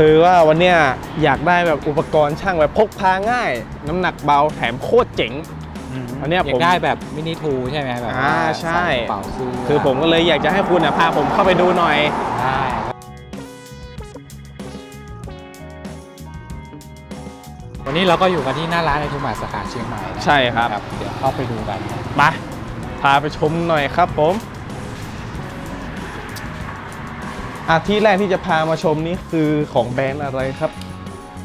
คือว่าวันเนี้ยอยากได้แบบอุปกรณ์ช่างแบบพกพาง่าย น้ำหนักเบาแถมโคตรเจ๋ง อันเนี้ยอยาผม กได้แบบมินิทูใช่ไหมแบบอ่าว่าใช่ ใส่กระเป๋าเสื้อคือผมก็เลยอยากจะให้คุณนะพาผมเข้าไปดูหน่อย ได้วันนี้เราก็อยู่กันที่หน้าร้านในทูมาร์ทสาขาเชียงใหม่นะใช่ครับ เดี๋ยวเข้าไปดูกันไปพาไปชมหน่อยครับผม อาที่แรกที่จะพามาชมนี่คือของแบรนด์อะไรครับ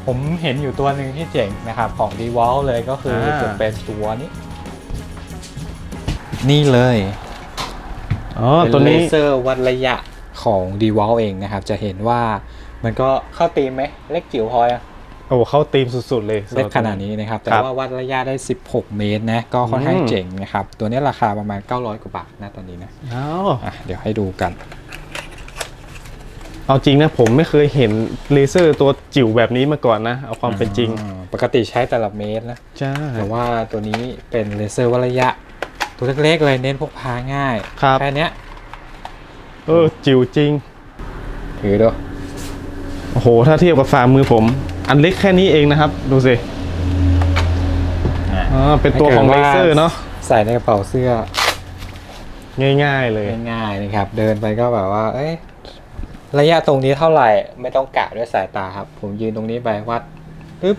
ผมเห็นอยู่ตัวหนึ่งที่เจ๋งนะครับ ของ d w a l เลยก็คืออาจะเป็นตัวนี้ นี่เลยอ๋อเป็นตัวนี้เลเซอร์วัดระยะของ d w a l เองนะครับ จะเห็นว่ามันก็เข้าตีมไหมเล็กจิ๋วพอยังโอ้เข้าธีมสุดๆเลยเล็กขนาดนี้นะครับ แต่ครับว่าวัดระยะได้ 16 เมตรนะก็ค่อนข้างอืม เจ๋งนะครับ ตัวนี้ราคาประมาณ 900 กว่าบาทนะตอนนี้นะ อ้าว อะเดี๋ยวให้ดูกัน เอาจริงนะผมไม่เคยเห็นเลเซอร์ตัวจิ๋วแบบนี้มาก่อนนะ เอาความเป็นจริงอ่าปกติใช้แต่ละเมตรนะใช่แต่ว่าตัวนี้เป็นเลเซอร์วัดระยะ ตัวเล็กๆเลยเน้นพกพาง่ายครับแค่เนี้ยเออจิ๋วจริงถือดูโอ้โห ถ้าเทียบกับฝ่ามือผม อันเล็กแค่นี้เองนะครับ ดูสิอ๋อเป็นตัวของเลเซอร์เนาะใส่ในกระเป๋าเสื้อ ง่ายๆเลยง่ายๆนะครับ เดินไปก็แบบว่า เอ้ย ระยะตรงนี้เท่าไหร่ไม่ต้องกะด้วยสายตาครับ ผมยืนตรงนี้ไปวัดปึ๊บ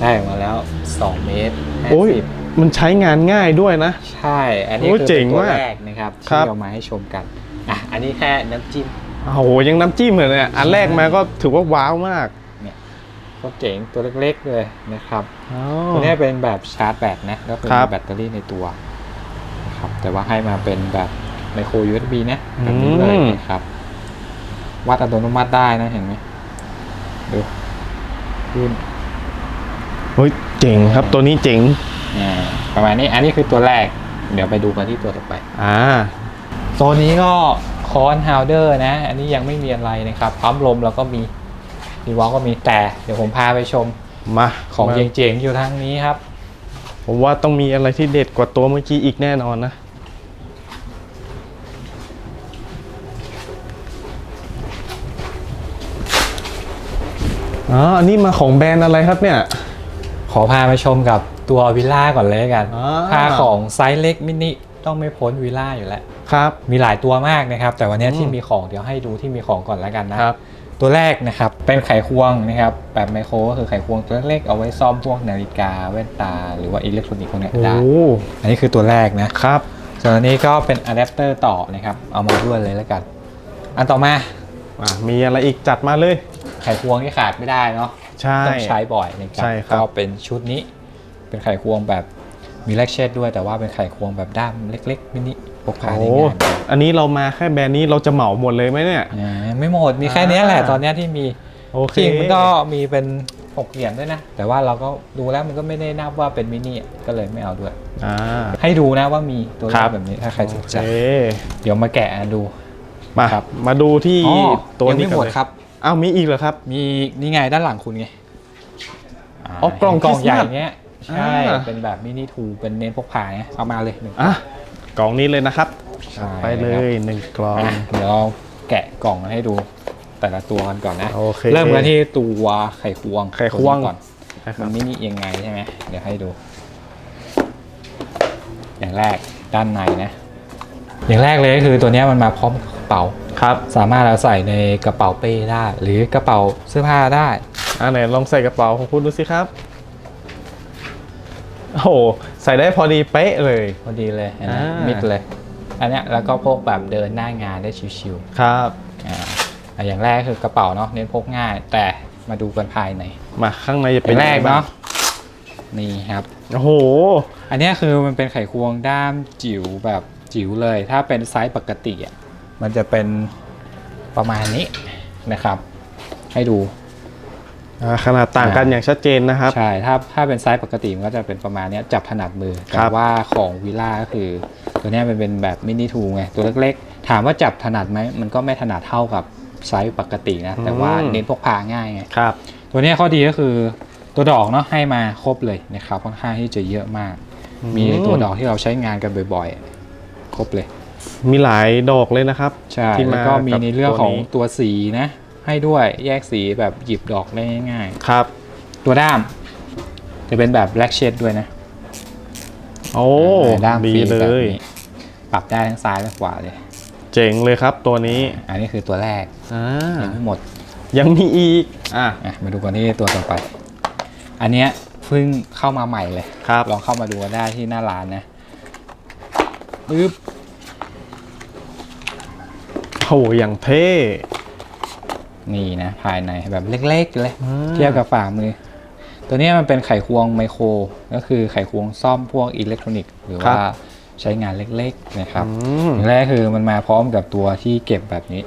ได้ออกมาแล้ว 2 เมตรโอ้ย50มันใช้งานง่ายด้วยนะ ใช่ อันนี้โอ้คือเจ๋เป็งนตัวมากแรกนะครับครัที่บเอามาให้ชมกันอะอันนี้แค่น้ำจิ้มโอ้โหยังน้ำจิ้มเลยเนี่ยอันแรกมาก็ถือว่าว้าวมากก็เจ๋งตัวเล็กๆเลยนะครับอ๋อตัวนี้เป็นแบบชาร์จแบตนะก็คือครัมีบแบตเตอรี่ในตัวนะครับแต่ว่าให้มาเป็นแบบไมโคร USB นะแบบนี้เลยอืมนะครับ วัดอัตโนมัติได้นะเห็นไหมดูขึ้นเฮ้ยเจ๋งครับตัวนี้เจ๋งอ่าประมาณนี้อันนี้คือตัวแรก เดี๋ยวไปดูกันที่ตัวต่อไป อ่าโซนนี้ก็คอนฮาวเดอร์นะ อันนี้ยังไม่มีอะไรนะครับปั๊มลมแล้วก็มีดีวอลก็มีแต่เดี๋ยวผมพาไปชมมาของมาเจ๋งๆอยู่ทางนี้ครับ ผมว่าต้องมีอะไรที่เด็ดกว่าตัวเมื่อกี้อีกแน่นอนนะ อ๋ออันนี้มาของแบรนด์อะไรครับเนี่ย ขอพาไปชมกับตัววิลล่าก่อนเลยละกัน อ่าถ้าของไซส์เล็กมินิต้องไม่พ้นวิลล่าอยู่แล้ว ครับ มีหลายตัวมากนะครับ แต่วันนี้อืมที่มีของเดี๋ยวให้ดูที่มีของก่อนแล้วกันนะครับ ตัวแรกนะครับเป็นไขควงนะครับแบบไมโครก็คือไขควงตัวเล็กๆเอาไว้ซ่อมพวกนาฬิกาแว่นตา หรือว่าอิเล็กทรอนิกส์พวกเนี้ยโอ้ได้ อันนี้คือตัวแรกนะ ครับ ส่วนอันนี้ก็เป็นอะแดปเตอร์ต่อนะครับ เอามาด้วยเลยแล้วกัน อันต่อมา อะมีอะไรอีกจัดมาเลย ไขควงที่ขาดไม่ได้เนาะใช่ ต้องใช้บ่อยนะครัใช่ครับ ก็เป็นชุดนี้ เป็นไขควงแบบมีแลกเชดด้วยแต่ว่าเป็นไขควงแบบด้ามเล็ก ๆ มินิพกพาโอ้ได้ง่ายอันนี้เรามาแค่แบรนด์นี้เราจะเหมาหมดเลยไหมเนี่ย อ่าไม่หมดมีแค่เนี้ยแหละอ่าตอนเนี้ยที่มี โอเคจริงมันก็มีเป็นหกเหรียญด้วยนะ แต่ว่าเราก็ดูแล้วมันก็ไม่ได้นับว่าเป็นมินิก็เลยไม่เอาด้วย อ่า ให้ดูนะว่ามีตัวเลครัขบ แบบนี้ถ้าใครสนใจโอเคเดี๋ยวมาแกะดู มาครับมาดูที่อ๋อตัวยังนี้ไม่หมดกันเลย ครับ อ้าวมีอีกเหรอครับ มีนี่ไงด้านหลังคุณไงอ๋อกล่องกล่องคริสต์ใหญ่มาสเนี้ยใช่อ่าเป็นเป็นแบบมินิทูเป็นเน้นพกพาไงเอามาเลยหนึ่งอะกล่องนี้เลยนะครับใช่ไปเลครับยหนึ่งกล่องอะเดี๋ยวเราแกะกล่องให้ดูแต่ละตัวกันก่อนนะโอเคเริ่มกันที่ตัวไข่ควงไข่ควง ตัวนี้ก่อนนะคมัรับนมินิยังไงใช่ไหมเดี๋ยวให้ดู อย่างแรกด้านในนะ อย่างแรกเลยก็คือตัวเนี้ยมันมาพร้อมกระเป๋า ครับสามารถเอาใส่ในกระเป๋าเป้ได้ หรือกระเป๋าเสื้อผ้าได้ อะไหนลองใส่กระเป๋าของคุณดูสิครับ โอ้โหใส่ได้พอดีเป๊ะเลย พอดีเลยเห็นไหมอ่ามิ มิดเลย อันเนี้ยแล้วก็พกแบบเดินหน้างานได้ชิวครับ ๆอ่าอะอย่างแรกคือกระเป๋าเนาะเน้นพกง่าย แต่มาดูกันภายในมาข้างในจะอเป็นย่างแรกยังไงบ้เนาะงนี่ครับ โอ้โห อันเนี้ยคือมันเป็นไขควงด้ามจิ๋วแบบจิ๋วเลย ถ้าเป็นไซส์ปกติอะ มันจะเป็นประมาณนี้นะครับ ให้ดูอ่าขนาดต่างกันอย่างชัดเจนนะครับ ใช่ถ้าถ้าเป็นไซส์ปกติมันก็จะเป็นประมาณเนี้ยจับถนัดมือครัแต่บ ว่าของวิล่าก็คือ ตัวเนี้ยมันเป็นแบบมินิทูไงตัวเล็กๆ ถามว่าจับถนัดไหมมันก็ไม่ถนัดเท่ากับไซส์ปกตินะ แต่ว่าเน้นพกพาง่ายไง ครับ ตัวเนี้ยข้อดีก็คือตัวดอกเนาะให้มาครบเลยนะครับค่อนข้างที่จะเยอะมาก อืม มีตัวดอกที่เราใช้งานกันบ่อยๆ ครบเลย มีหลายดอกเลยนะครับใช่ที่แล้วมาก็มีในเรื่องของกับตัวสีนะ ให้ด้วยแยกสีแบบหยิบดอกได้ง่ายครับๆตัวด้ามจะเป็นแบบแบล็กเชดด้วยนะ โอ้ด้ามดีฟรีเลแบบยนี้ปรับได้ทั้งซ้ายและขวาเลย เจ๋งเลยครับตัวนี้ อันนี้คือตัวแรกอ่ายังไม่หมด ยังมีอีกอะอะมาดูกันที่ตัวต่อไป อันเนี้ยเพิ่งเข้ามาใหม่เลยครับลองเข้ามาดูกันได้ที่หน้าร้านนะปึ๊บ โหอย่างเท่ นี่นะ ภายในแบบเล็กๆเลยอ่าเทียบกับฝ่ามือ ตัวเนี้ยมันเป็นไขควงไมโคร ก็คือไขควงซ่อมพวกอิเล็กทรอนิกส์หรือว่าใช้งานเล็กๆนะครับอืมอย่างแรกคือมันมาพร้อมกับตัวที่เก็บแบบนี้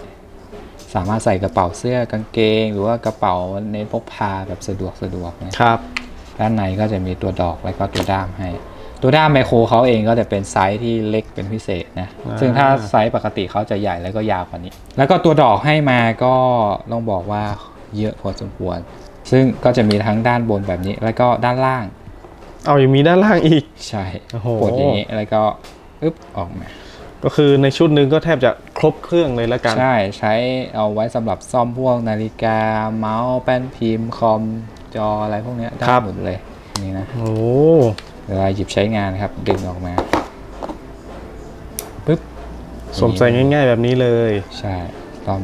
สามารถใส่กระเป๋าเสื้อกางเกง หรือว่ากระเป๋าเน้นพกพาแบบสะดวกสะดวกนะครับ ด้านในก็จะมีตัวดอกแล้วก็ตัวด้ามให้ ตัวด้ามไมโครเขาเองก็จะเป็นไซส์ที่เล็กเป็นพิเศษนะอ่าซึ่งถ้าไซส์ปกติเขาจะใหญ่แล้วก็ยาวกว่านี้ แล้วก็ตัวดอกให้มาก็ต้องบอกว่าเยอะพอสมควร ซึ่งก็จะมีทั้งด้านบนแบบนี้ แล้วก็ด้านล่าง เอายังมีด้านล่างอีก ใช่โอ้โหกดอย่างนี้แล้วก็อึ๊บออกมา ก็คือในชุดหนึงก็แทบจะครบเครื่องเลยแล้วกัน ใช่ใช้เอาไว้สำหรับซ่อมพวกนาฬิกา เมาส์แป้นพิมพ์คอมจออะไรพวกเนี้ยได้ครับหมดเลยนี่นะโอ้ เวลาหยิบใช้งานครับ ดึงออกมาปึ๊บสวมใส่ง่าย ๆ แบบนี้เลยใช่ซ่อม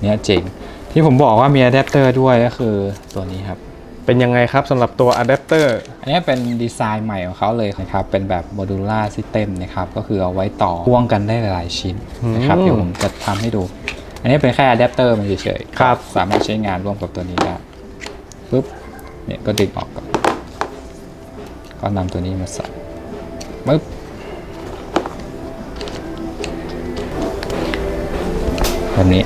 เนี่ยเจ๋งที่ผมบอกว่ามีอะแดปเตอร์ด้วยก็คือตัวนี้ครับ เป็นยังไงครับสำหรับตัวอะแดปเตอร์อันนี้เป็นดีไซน์ใหม่ของเขาเลยนะครับ เป็นแบบโมดูล่าซิสเต็มนะครับ ก็คือเอาไว้ต่อพ่วงกันได้หลายๆชิ้นนะครับอืมเดี๋ยวผมจะทำให้ดู อันนี้เป็นแค่อะแดปเตอร์มันเฉยๆครับ สามารถใช้งานร่วมกับตัวนี้ได้ปุ๊บเนี่ยก็ดึงออกก่อน ก็นำตัวนี้มาใส่ปุ๊บแบบนี้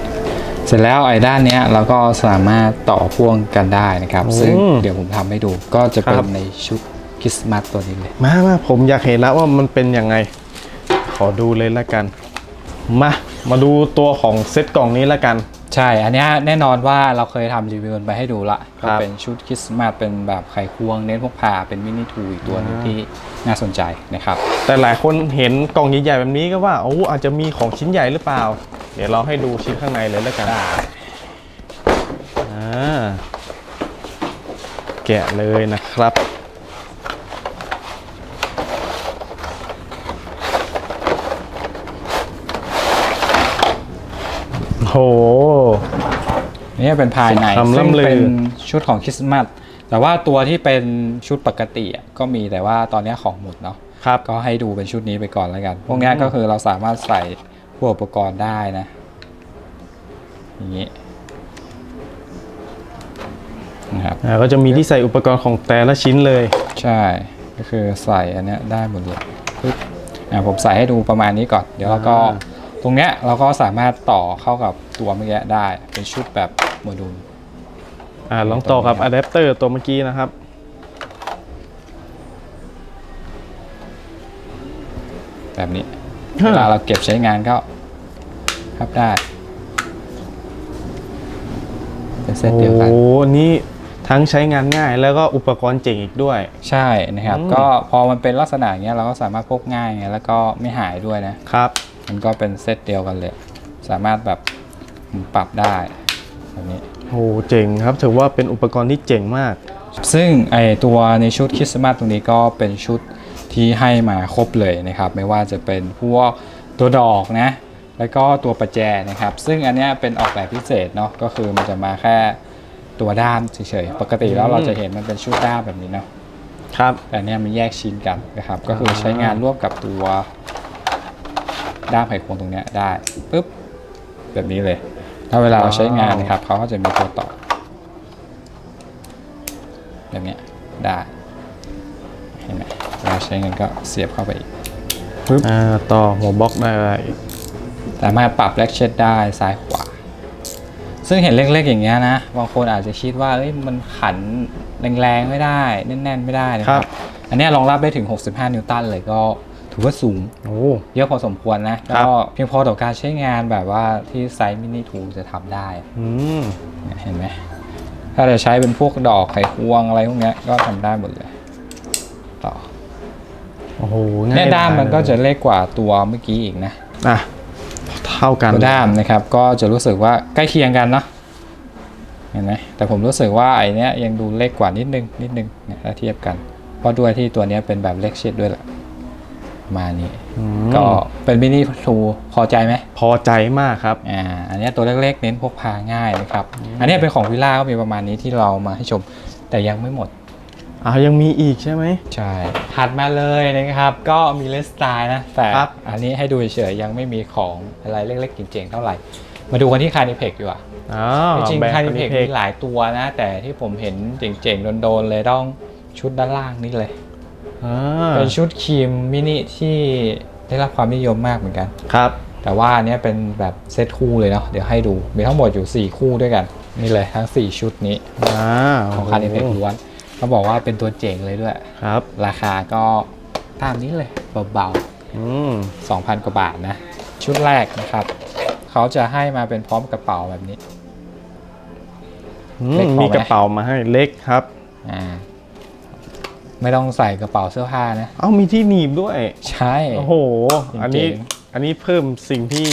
เสร็จแล้วไอ้ด้านเนี้ยเราก็สามารถต่อพ่วงกันได้นะครับอืมซึ่งเดี๋ยวผมทำให้ดูก็จะเป็ครันบในชุดคริสต์มาสตัวนี้เลย มามาผมอยากเห็นแล้วว่ามันเป็นยังไง ขอดูเลยละกัน มา มาดูตัวของเซตกล่องนี้ละกัน ใช่ อันเนี้ยแน่นอนว่าเราเคยทำรีวิวกันไปให้ดูละครัก็บเป็นชุดคริสต์มาสเป็นแบบไขควงเน้นพกพาเป็นมินิทูอีกตัวหนึงอ่าที่น่าสนใจนะครับ แต่หลายคนเห็นกล่องใหญ่ๆแบบนี้ก็ว่าโอ้อาจจะมีของชิ้นใหญ่หรือเปล่า เดี๋ยวเราให้ดูชิ้นข้างในเลยละกันอ่าแกะเลยนะครับ โห นี่เป็นภายในคำซึ่งล่ำลือ เป็นชุดของคริสต์มาสแต่ว่าตัวที่เป็นชุดปกติอะก็มีแต่ว่าตอนเนี้ยของหมดเนาะครับ ก็ให้ดูเป็นชุดนี้ไปก่อนแล้วกัน พวกเนี้ยก็คือเราสามารถใส่พวกอุปกรณ์ได้นะอย่างนี้นะครับ อ่าก็จะมีที่ใส่อุปกรณ์ของแต่ละชิ้นเลย ใช่ ก็คือใส่อันเนี้ยได้หมดเลยปึ๊บอะผมใส่ให้ดูประมาณนี้ก่อน เดี๋ยวเราก็อ่าต รงเนี้ยเราก็สามารถต่อเข้ากับตัวเมื่อกี้ได้เป็นชุดแบบโมดูลอ่าลองต่อกับอะแดปเตอร์ตัวเมื่อกี้นะครับ แบบนี้ฮะเวลาเราเก็บใช้งานก็พับได้เป็นเซตเดียวกันโอ้โหนี่ทั้งใช้งานง่ายแล้วก็อุปกรณ์เจ๋งอีกด้วย ใช่นะครับอืมก็พอมันเป็นลักษณะอย่างเงี้ยเราก็สามารถพกง่ายไงแล้วก็ไม่หายด้วยนะครับ มันก็เป็นเซตเดียวกันเลย สามารถแบบปรับได้แบบนี้ โอ้โหเจ๋งครับ ถือว่าเป็นอุปกรณ์ที่เจ๋งมาก ซึ่งไอตัวในชุดคริสต์มาสตรงนี้ก็เป็นชุดที่ให้มาครบเลยนะครับ ไม่ว่าจะเป็นพวกตัวดอกนะ แล้วก็ตัวประแจนะครับ ซึ่งอันเนี้ยเป็นออกแบบพิเศษเนาะก็คือมันจะมาแค่ตัวด้ามเฉยๆ ปกติแล้วเราจะเห็นมันเป็นชุดด้ามแบบนี้เนาะครับแต่เนี่ยมันแยกชิ้นกันนะครับ ก็คือใช้งานร่วมกับตัว ด้ามไขควงตรงเนี้ยได้ปุ๊บแบบนี้เลย ถ้าเวลาเราใช้งานนะครับเขาก็จะมีตัวต่อแบบเนี้ยได้เห็นไหมเวลาใช้งานก็เสียบเข้าไปอีกอ่าต่อหัวบล็อกได้สามารถปรับแลกเชดได้ซ้ายขวา ซึ่งเห็นเล็กๆอย่างเงี้ยนะบางคนอาจจะคิดว่าเอ้ยมันขันแรงๆไม่ได้ แน่นๆไม่ได้นะคครัรับบอันเนี้ยรองรับได้ถึง 65 นิวตันเลยก็ ถือว่าสูงโอ้เยอะพอสมควรนะครับก็เพียงพอต่อการใช้งานแบบว่าที่ไซส์มินิทูจะทำได้อืมเนี่ยเห็นไหมถ้าจะใช้เป็นพวกดอกไขควงอะไรพวกเนี้ยก็ทำได้หมดเลย ต่อโอ้โหง่ายเนี่ยด้ามมันก็ดายจะเล็กกว่าตัวเมื่อกี้อีกนะอะถเท่ากันตัวด้ามนะครับ ก็จะรู้สึกว่าใกล้เคียงกันเนาะเห็นไหมแต่ผมรู้สึกว่าไอเนี้ยยังดูเล็กกว่านิดนึงนิดนึงเนี่ยถ้าเทียบกัน เพราะด้วยที่ตัวเนี้ยเป็นแบบเล็กชิดด้วยแหละประ มาณนี้อืมก็เป็นมินิทูพอใจไหมพอใจมากครับอ่าอันเนี้ยตัวเล็กๆ เน้นพกพาง่ายนะครับ อันเนี้ยเป็นของวิลล่าก็มีประมาณนี้ที่เรามาให้ชม แต่ยังไม่หมดอ่ายังมีอีกใช่ไหมใช่ถัดมาเลยนะครับ ก็มีเลสไตล์นะ แต่ครับอันนี้ให้ดูเฉยๆยังไม่มีของอะไรเล็กๆเจ๋งๆเท่าไหร่ มาดูกันที่คานิเพกดีกว่าอ๋อจริงแบรๆนคาด์นิเพก Canipex มีหลายตัวนะ แต่ที่ผมเห็นเจ๋งๆโดนๆเลยต้องชุดด้านล่างนี่เลยอ่า เป็นชุดครีมมินิที่ได้รับความนิยมมากเหมือนกัน ครับ แต่ว่าอันเนี้ยเป็นแบบเซตคู่เลยเนาะ เดี๋ยวให้ดู มีทั้งหมดอยู่ 4 คู่ด้วยกัน นี่เลยทั้ง 4 ชุดนี้อ่าของคานิเพกล้วนเขาบอกว่าเป็นตัวเจ๋งเลยด้วย ครับ ราคาก็ตามนี้เลยเบาอืมๆ2,000กว่าบาทนะ ชุดแรกนะครับ เขาจะให้มาเป็นพร้อมกระเป๋าแบบนี้อืเล็กพอไหมมีกระเป๋ามาให้เล็กครับ อ่า ไม่ต้องใส่กระเป๋าเสื้อผ้านะ เอ้ามีที่หนีบด้วย ใช่ โอ้โห อันนี้จริงอันนี้เพิ่มสิ่งที่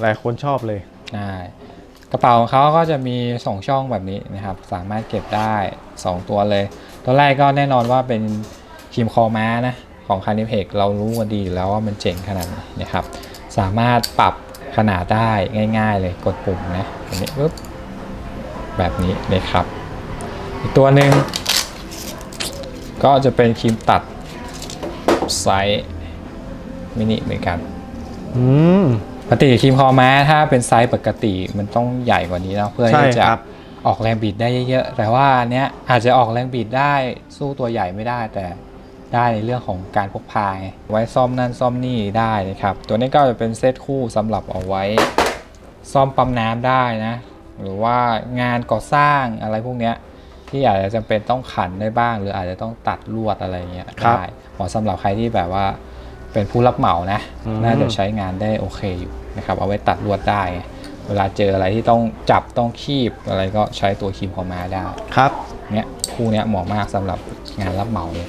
หลายคนชอบเลย ใช่ กระเป๋าของเขาก็จะมี 2 ช่องแบบนี้นะครับ สามารถเก็บได้ 2 ตัวเลย ตัวแรกก็แน่นอนว่าเป็นครีมคอม้านะ ของคานิเพกเรารู้กันดีอยู่แล้วว่ามันเจ๋งขนาดไหนนะครับ สามารถปรับขนาดได้ง่าย ๆ เลยกดปุ่มนะอันนี้ปึ๊บแบบนี้นะครับ อีกตัวหนึ่ง ก็จะเป็นครีมตัดไซส์มินิเหมือนกันอืมปกติครีมคอม้าถ้าเป็นไซส์ปกติมันต้องใหญ่กว่านี้เนาะเพื่อใช่ที่จะครับออกแรงบิดได้เยอะๆ แต่ว่าอันเนี้ยอาจจะออกแรงบิดได้สู้ตัวใหญ่ไม่ได้แต่ได้ในเรื่องของการพกพาไงไว้ซ่อมนั่นซ่อมนี่ได้นะครับ ตัวนี้ก็จะเป็นเซตคู่สำหรับเอาไว้ ซ่อมปั๊มน้ำได้นะ หรือว่างานก่อสร้างอะไรพวกเนี้ย ที่อาจจะจำเป็นต้องขันได้บ้าง หรืออาจจะต้องตัดลวดอะไรเงี้ยครับได้เหมาะสำหรับใครที่แบบว่าเป็นผู้รับเหมานะ อืม น่าจะใช้งานได้โอเคอยู่นะครับ เอาไว้ตัดลวดได้ไงเวลาเจออะไรที่ต้องจับต้องคีบอะไรก็ใช้ตัวครีมคอมาได้ ครับเนี้ยคู่เนี้ยเหมาะมากสำหรับงานรับเหมาเลย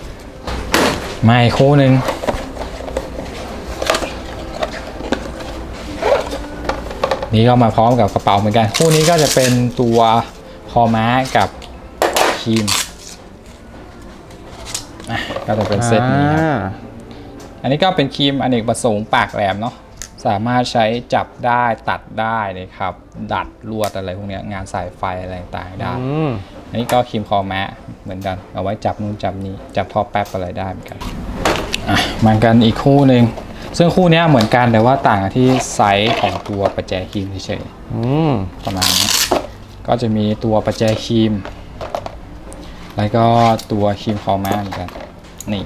มาอีกคู่หนึ่งนี่ก็มาพร้อมกับกระเป๋าเหมือนกัน คู่นี้ก็จะเป็นตัวคอม้ากับ ครีมอะก็จะเป็นเซตนี้ครับอ่าอันนี้ก็เป็นครีมอเนกประสงค์ปากแหลมเนาะสามารถใช้จับได้ตัดได้นะครับ ดัดลวดอะไรพวกเนี้ยงานสายไฟอะไรต่างๆได้อืมอันนี้ก็ครีมคอแมะเหมือนกัน เอาไว้จับนู่นจับนี้จับท่อแป๊บอะไรได้เหมือนกันอะมากันอีกคู่หนึ่งซึ่งคู่เนี้ยเหมือนกันแต่ว่าต่างกันที่ไซส์ของตัวประแจครีมเฉยอืมๆประมาณนี้ก็จะมีตัวประแจครีม แล้วก็ตัวครีมคอแมะเหมือนกันนี่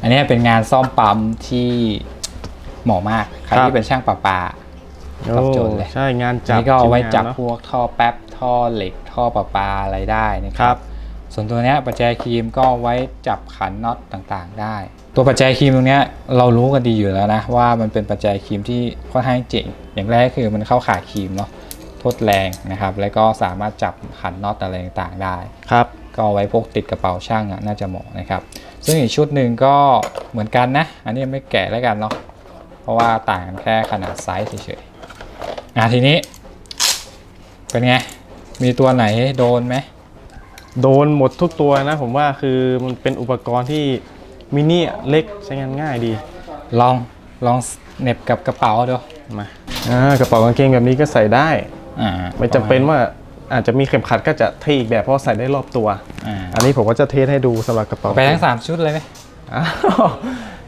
อันนี้เป็นงานซ่อมปั๊มที่เหมาะมาก ใครที่เป็นช่างประปา ตอบโจทย์เลย ใช่งานอันจับนี้ก็เอาไว้จับชิ้นงานพวกท่อแป๊บท่อเหล็กท่อประปาอะไรได้นะคครัรับ บ ส่วนตัวเนี้ยประแจครีมก็เอาไว้จับขันน็อตต่างๆ ได้ ตัวประแจครีมตรงเนี้ยเรารู้กันดีอยู่แล้วนะว่ามันเป็นประแจครีมที่ค่อนข้างเจ๋งอย่างแรกคือมันเข้าขาครีมเนาะทดแรงนะครับ แล้วก็สามารถจับขันน็อตอะไรต่างๆได้ ครับ ก็เอาไว้พกติดกระเป๋าช่างอะน่าจะเหมาะนะครับ ซึ่งอีกชุดหนึ่งก็เหมือนกันนะ อันนี้ไม่แกะแล้วกันเนาะเพราะว่าต่างกันแค่ขนาดไซส์เฉยๆอะทีนี้ เป็นไง มีตัวไหนโดนไหมโดนหมดทุกตัวนะผมว่าคือมันเป็นอุปกรณ์ที่มินิเล็กใช้งานง่ายดี ลองลองเหน็บกับกระเป๋าดูมาอ่ากระเป๋ากางเกงแบบนี้ก็ใส่ได้ อ่าไม่จำเป็นว่า อาจจะมีเข็มขัดก็จะเทอีกแบบเพราะใส่ได้รอบตัว อ่าอันนี้ผมก็จะเทสให้ดูสำหรับกระเป๋าไปทั้งสามชุดเลยไหมอ้าว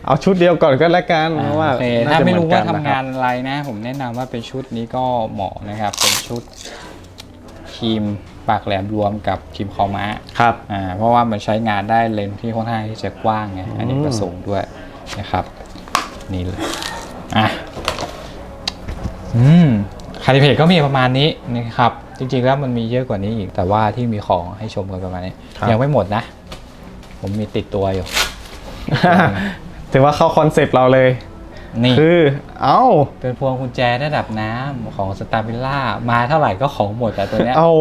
เอาชุดเดียวก่อนก็แล้วกันเพราะว่าโอเคน่ถ้าจะไม่เหรู้อนว่ากัทำนะคงารับนอะไรนะ ผมแนะนำว่าเป็นชุดนี้ก็เหมาะนะครับ เป็นชุดครีมปากแหลมรวมกับครีมคอม้า ครับ อ่าเพราะว่ามันใช้งานได้เลนส์ที่ค่อนข้างที่จะกว้างไงอันนี้อืมประสงค์ด้วยนะครับ นี่เลยอะอืมคาริเพจก็มีประมาณนี้นะครับ จริงๆแล้วมันมีเยอะกว่านี้อีก แต่ว่าที่มีของให้ชมกันประมาณนี้ยังไม่หมดนะ ผมมีติดตัวอยู่ ถือว่าเข้าคอนเซปต์เราเลย นี่ คือ เอ้า เป็นพวงกุญแจระดับน้ำของสตาร์บิล่ามาเท่าไหร่ก็ของหมดแต่ตัวเนี้ย เอา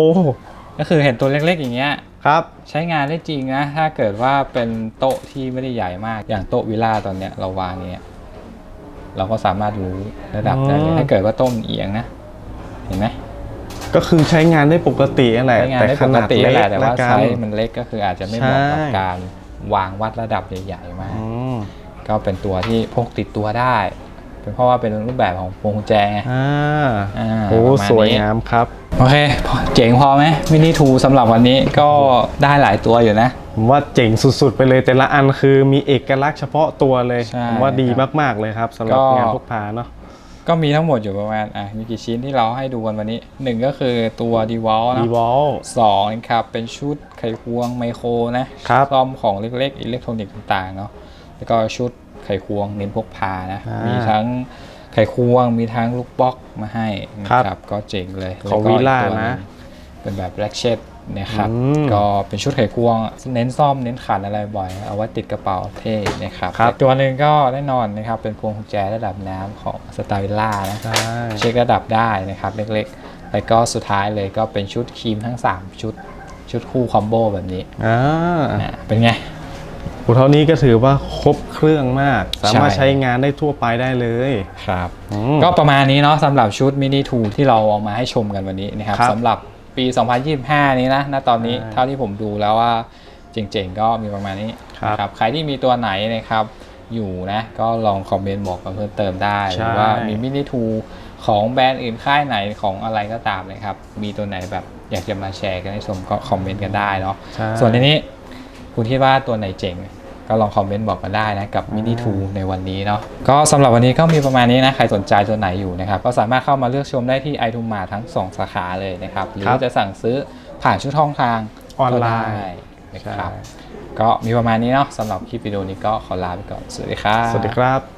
ก็คือเห็นตัวเล็กๆอย่างเงี้ย ครับ ใช้งานได้จริงนะ ถ้าเกิดว่าเป็นโต๊ะที่ไม่ได้ใหญ่มาก อย่างโต๊ะวิลล่าตอนเนี้ยเราวางอย่างเงี้ย เราก็สามารถรู้ระดับได้เลยอ๋อถ้าเกิดว่าต้มเอียงนะ เห็นไหม ก็คือใช้งานได้ปกตินั่นแหละใช้งานแต่ได้ขปกนาดติเล็กแหละแต่ว่าละกัไซนส์มันเล็กก็คืออาจจะไม่เหมาะกับใช่การวางวัดระดับใหญ่ๆมากอืมก็เป็นตัวที่พกติดตัวได้ เป็นเพราะว่าเป็นรูปแบบของพวงกุญแจไงอ่าอ่าโอ้ประมาณนี้สวยงามครับ โอเคพอเจ๋งพอไหมมินิทูสำหรับวันนี้ก็ได้หลายตัวอยู่นะผมว่าเจ๋งสุดๆ ไปเลยแต่ละอันคือมีเอกลักษณ์เฉพาะตัวเลยใช่ผมว่าดีครับมากๆเลยครับสำหรับก็งานพกพาเนาะ ก็มีทั้งหมดอยู่ประมาณอะมีกี่ชิ้นที่เราให้ดูกันวันนี้หนึ่งก็คือตัวดีวอลดีนะวอลสองนะครับเป็นชุดไขควงไมโครนะครับซ่อมของเล็กๆ อิเล็กทรอนิกส์ต่างๆเนาะแล้วก็ชุดไขควงเน้นพกพานะอ่ามีมีทั้งไขควงมีทั้งลูกบล็อกมาให้นะครับก็เจ๋งเลยของแก็วิลล่าอีกตัวหงนะ เป็นแบบแบล็กเชด นะครับ อืมก็เป็นชุดไขควง เน้นซ่อมเน้นขันอะไรบ่อย เอาไว้ติดกระเป๋าเท่นะครับครับ อีกตัวหนึ่งก็แน่นอนนะครับ เป็นพวงกุญแจระดับน้ำของสตาร์วิลล่านะ ใช่ เช็คระดับได้นะครับ เล็กๆ แล้วก็สุดท้ายเลยก็เป็นชุดครีมทั้ง 3 ชุด ชุดคู่คอมโบแบบนี้อ่าอะเป็นไงโอ้เท่านี้ก็ถือว่าครบเครื่องมาก สามารถใช่ใช้งานได้ทั่วไปได้เลย ครับ อืมก็ประมาณนี้เนาะสำหรับชุดมินิทูที่เราเอามาให้ชมกันวันนี้นะครับครับ สำหรับ ปี 2025 นี้นะณตอนนี้ใช่เท่าที่ผมดูแล้วว่าเจ๋งๆ ก็มีประมาณนี้ครับนะใครที่มีตัวไหนนะครับอยู่นะก็ลองคอมเมนต์บอกกันเพิ่มเติมได้หใช่รือว่ามีมินิทูของแบรนด์อื่นค่ายไหนของอะไรก็ตามเลยครับ มีตัวไหนแบบอยากจะมาแชร์กันให้ชมก็คอมเมนต์กันได้เนาะใช่ส่วนในนี้คุณคิดว่าตัวไหนเจ๋ง ก็ลองคอมเมนต์บอกกันได้นะกับมินิทูในวันนี้เนาะก็สำหรับวันนี้ก็มีประมาณนี้นะ ใครสนใจตัวไหนอยู่นะครับ ก็สามารถเข้ามาเลือกชมได้ที่ไอทูมาทั้ง 2 สาขาเลยนะครับ หรือครับจะสั่งซื้อผ่านช่องทางทางออนไลน์ก็ด้นะครับใช่ก็มีประมาณนี้เนาะสำหรับคลิปวิดีโอนี้ก็ขอลาไปก่อน สวัสดีครับ สวัสดีครับ